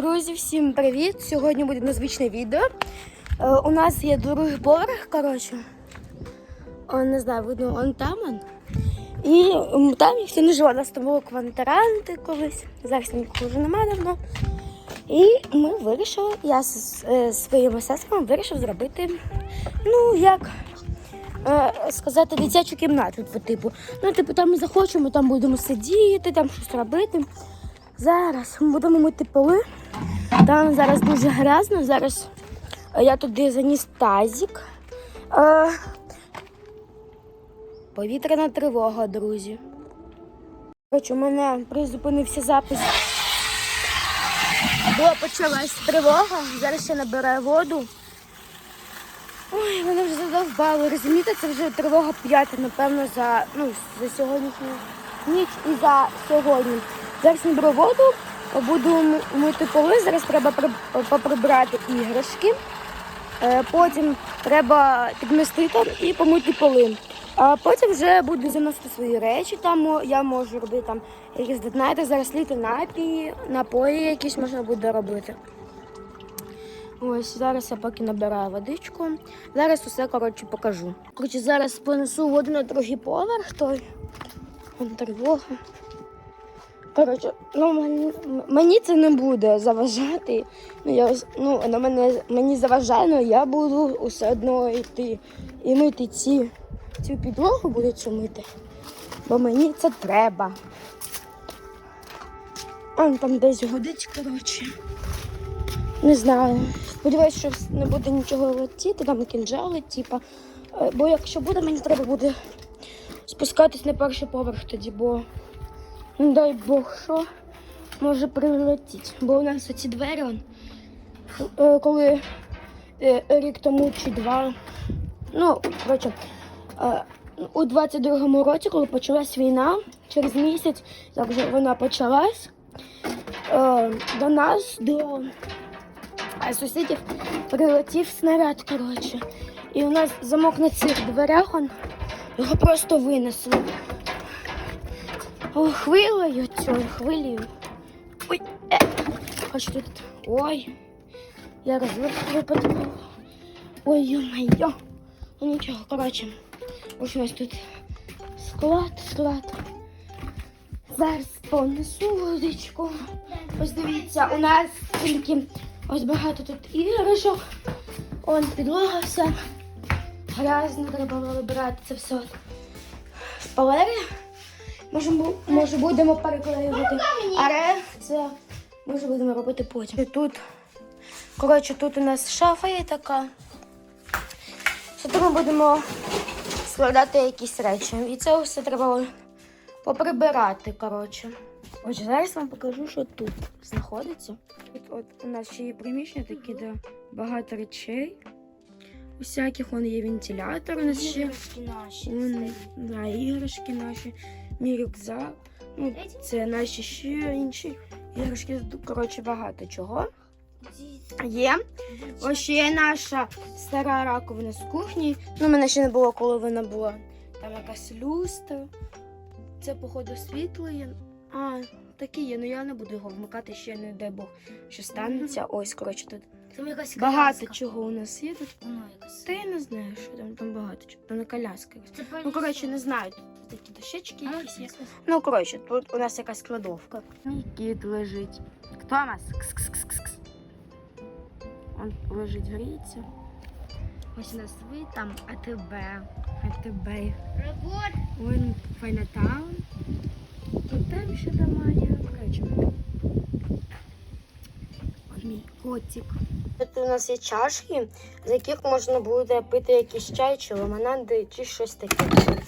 Друзі, всім привіт! Сьогодні буде незвичне відео. Е, у нас є другий поверх, коротше. Он, не знаю, видно, он там он. І там ніхто не живе. У нас там були квартиранти колись. Зараз нікого вже немає давно. І ми вирішили, я з е, своїми сестрами вирішив зробити, ну, як е, сказати, дитячу кімнату, по типу. Ну, типу, там ми захочемо, там будемо сидіти, там щось робити. Зараз ми будемо мити поли. Там зараз дуже грязно. Зараз е, я туди заніс тазик. Е, повітряна тривога, друзі. Коротше, у мене призупинився запис. Бо почалась тривога, зараз ще набираю воду. Ой, мене вже задовбали. Розумієте, це вже тривога п'ята, напевно, за, ну, за сьогоднішню ніч і за сьогодні. Зараз наберу воду, буду мити поли. Зараз треба при- поприбрати іграшки. Е, Потім треба підмести там і помити поли. А потім вже буду заносити свої речі. Там я можу робити там якісь знаєте, зараз літи напії, напої якісь можна буде робити. Ось зараз я поки набираю водичку. Зараз усе коротше покажу. Коротше, зараз понесу воду на другий поверх, той Вон тривога. Коротше, ну мені, мені це не буде заважати. Ну, я, ну, воно мене, мені заважає, але я буду все одно йти і мити ці, цю підлогу буду цю. Бо мені це треба. Он там десь годить, коротше. Не знаю. Сподіваюсь, що не буде нічого летіти, там кінжали, типа. Е, Бо якщо буде, мені треба буде спускатись на перший поверх тоді, бо не дай Бог що може прилетіти. Бо у нас оці двері, он, е, коли е, рік тому чи два, ну, коротше, е, у 22-му році, коли почалась війна, через місяць, як вже вона почалась, до нас, до сусідів прилетів снаряд, коротше. І у нас замок на цих дверях, он, його просто винесло. О, хвилею цією, хвилею. Ой, е, хоч тут. Ой, я розлив випадково. Ой, ё-моё. Ну нічого, коротше. Ось нас тут склад, склад. Зараз понесу водичку. Ось дивіться, у нас тільки ось багато тут іграшок. Он підлога вся. Грязно, треба вибирати це все. Шпалери. Може, може будемо переклеювати. Але це може будемо робити потім. І Тут, коротше, тут у нас шафа є така. Сюди ми будемо складати якісь речі. І це все треба поприбирати, коротше. Отже, зараз вам покажу, що тут знаходиться. Тут от у нас ще є приміщення такі, де багато речей. Усяких вон є вентилятор у нас ще. наші. Вон, да, іграшки наші, мій рюкзак. Ну, це наші ще інші іграшки. Коротше, багато чого. Є. Ось ще є наша стара раковина з кухні. Ну, мене ще не було, коли вона була. Там якась люстра. Це, походу, світло є. А, такі є, ну я не буду його вмикати, ще не дай Бог, що станеться. Ось, коротше, тут Там якась багато коляска. чого у нас є тут. Воно якась. Та я не знаю, що там, там багато чого. Там не коляска. Це Ну, коротше, не знаю. Тут такі дощечки А, якісь є. Ну, коротше, тут у нас якась кладовка. Мій кіт лежить. Томас. Кс-кс-кс-кс. Он лежить, гріється. Ось у нас ви там АТБ. АТБ. Работа. Вон Файнатаун. І там ще дома є. Коротше. От мій котик. Тут у нас є чашки, з яких можна буде пити якийсь чай чи лимонади, чи щось таке.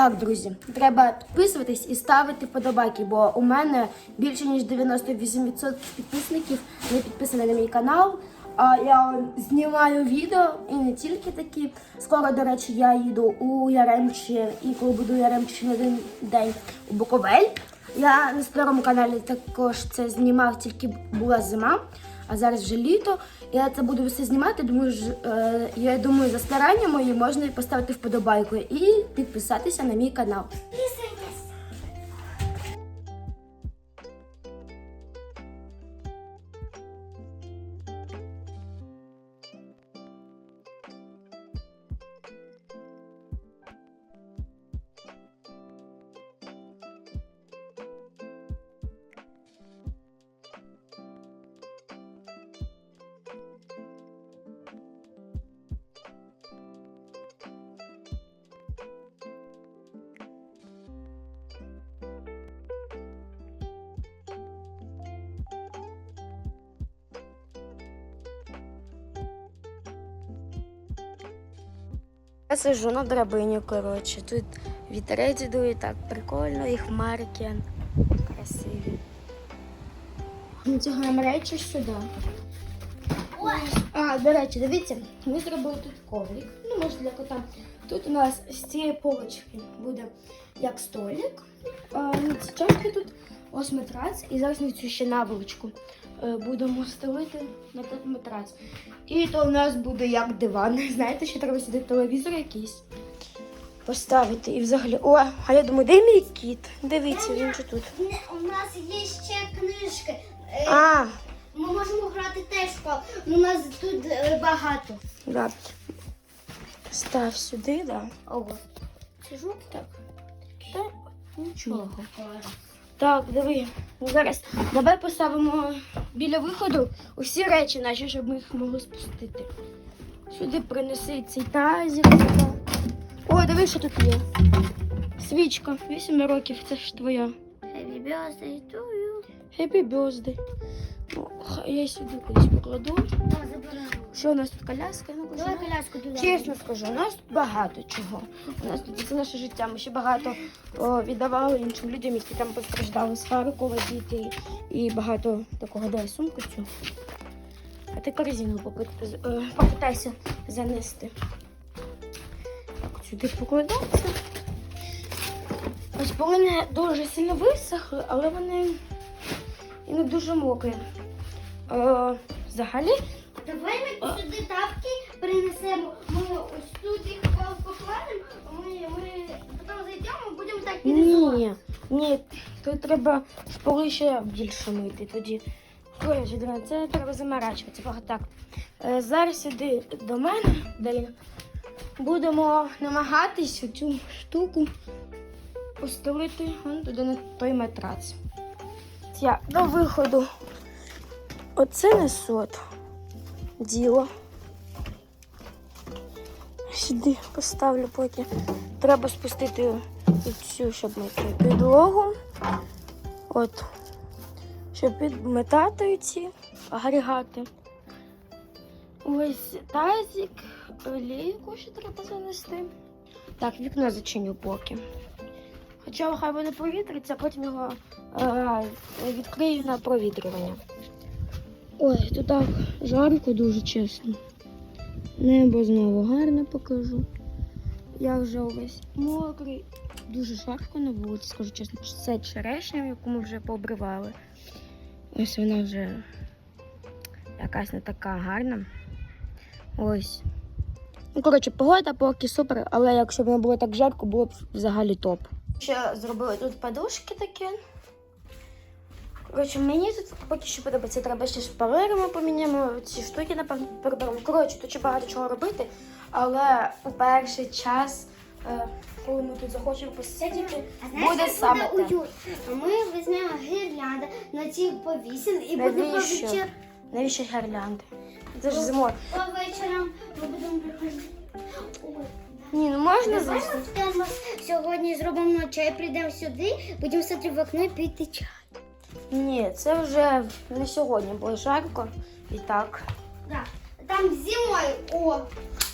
Так, друзі, треба підписуватись і ставити подобайки, бо у мене більше ніж 98% підписників не підписані на мій канал. А я знімаю відео і не тільки такі. Скоро, до речі, я їду у Яремчі, і коли буду у Яремчі на один день у Буковель. Я на старому каналі також це знімав, тільки була зима, а зараз вже літо. я це буду все знімати, думаю, е, я думаю, за старання мої можна і поставити вподобайку і підписатися на мій канал. Я сижу на драбині, коротше. Тут вітерець дує, так прикольно, і хмарки красиві. Ми цього речі сюди. А, до речі, дивіться, ми зробили тут коврик. Ну, може для кота. Тут у нас з цієї полочки буде як столик. А, ці чашки тут ось матрац. І зараз на цю ще наволочку будемо стелити на той матрац. І то у нас буде як диван. Знаєте, що треба сюди телевізор якийсь поставити. І взагалі. О, а я думаю, де мій кіт? Дивіться, він же тут. У нас є ще книжки. Е, А, Ми можемо грати теж в. У нас тут е, багато. да. Став сюди, да. Ого. Сижу так. Та нічого. Так, диви. Зараз давай поставимо біля виходу усі речі наші, щоб ми їх могли спустити. Сюди принеси цей тазик. О, диви, що тут є. Свічка, 8 років, це ж твоя. Happy birthday to you. Happy birthday. Ну, я сюди кудись покладу. Що у нас тут коляска? Ну, Давай коляску туди. Чесно скажу, у нас тут багато чого. У нас тут це наше життя. Ми ще багато о, віддавали іншим людям, які там постраждали з Харкова, діти і багато такого. Дай сумку цю. А ти корзину попит- е, попитайся занести. Так, сюди покладається. Ось полини дуже сильно висохли, але вони і не дуже мокрі. Е, взагалі, Давай ми сюди тапки принесемо. Ми ось тут їх покладемо, ми, ми потім зайдемо, будемо так підрисувати. Ні, ні, тут треба поли ще більше мити тоді. Коротше, Дарина, це треба заморачуватися. Ага, Так. Е, Зараз іди до мене, Дарина. Будемо намагатись цю штуку постелити вон туди на той матрац. Я до виходу. Оце несу от діло. Сюди поставлю поки. Треба спустити цю, щоб мити підлогу. От. Щоб підметати ці агрегати. Ось тазик, лійку ще треба занести. Так, вікно зачиню поки. Хоча хай воно провітриться, потім його відкрию на провітрювання. Ой, тут так жарко дуже чесно. Небо знову гарне покажу. Я вже увесь мокрий. Дуже жарко на вулиці, скажу чесно. Це черешня, яку ми вже пообривали. Ось вона вже якась не така гарна. Ось. Ну, коротше, погода поки супер, але якщо б не було так жарко, було б взагалі топ. Ще зробили тут подушки такі. Коротше, мені тут поки що подобається. Треба ще шпалери ми поміняємо, ці штуки напевно переберемо. Коротше, тут ще багато чого робити, але у перший час, е, коли ми тут захочемо посидіти, буде саме те. Ми візьмемо гірлянди на ці повісимо і будемо Навіщо? вечір. Навіщо гірлянди? Це ж зимою. По вечорам ми будемо приходити. Ой. Ні, ну можна звісно. Давай сьогодні зробимо чай, прийдемо сюди, будемо сидіти в окно і пити чай. Ні, це вже не сьогодні, бо жарко і так. Да. Там зимою. О,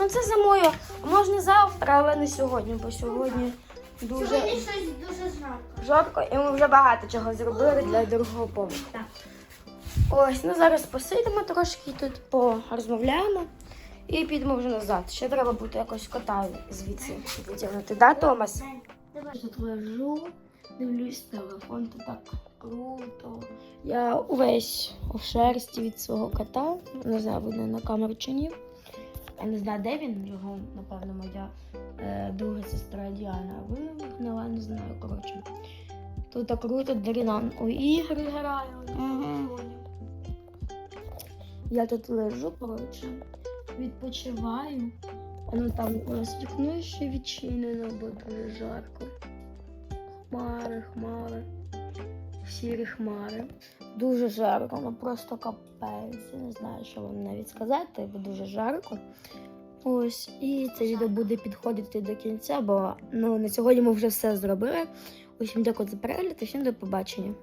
Ну це зимою. Можна завтра, але не сьогодні, бо сьогодні дуже сьогодні щось дуже жарко. жарко і ми вже багато чого зробили для другого поверху. Так. Ось, ну зараз посидимо трошки тут, порозмовляємо і підемо вже назад. Ще треба буде якось кота звідси витягнути. Да, Томас? Давай. Тут лежу, дивлюсь телефон, то так круто. Я увесь у шерсті від свого кота. Не знаю, видно на камеру чи ні. Я не знаю, де він. Його, напевно, моя е, друга сестра Діана вигнала, не знаю, коротше. Тут так круто, Даріна у ігри грає. телефоні. Я тут лежу, коротше, відпочиваю. Воно там у нас вікно ще відчинено, бо дуже жарко. Хмари, хмари. Сірі хмари. Дуже жарко, ну просто капець. Я не знаю, що вам навіть сказати, бо дуже жарко. Ось, і це відео буде підходити до кінця, бо ну, на сьогодні ми вже все зробили. Усім дякую за перегляд і всім до побачення.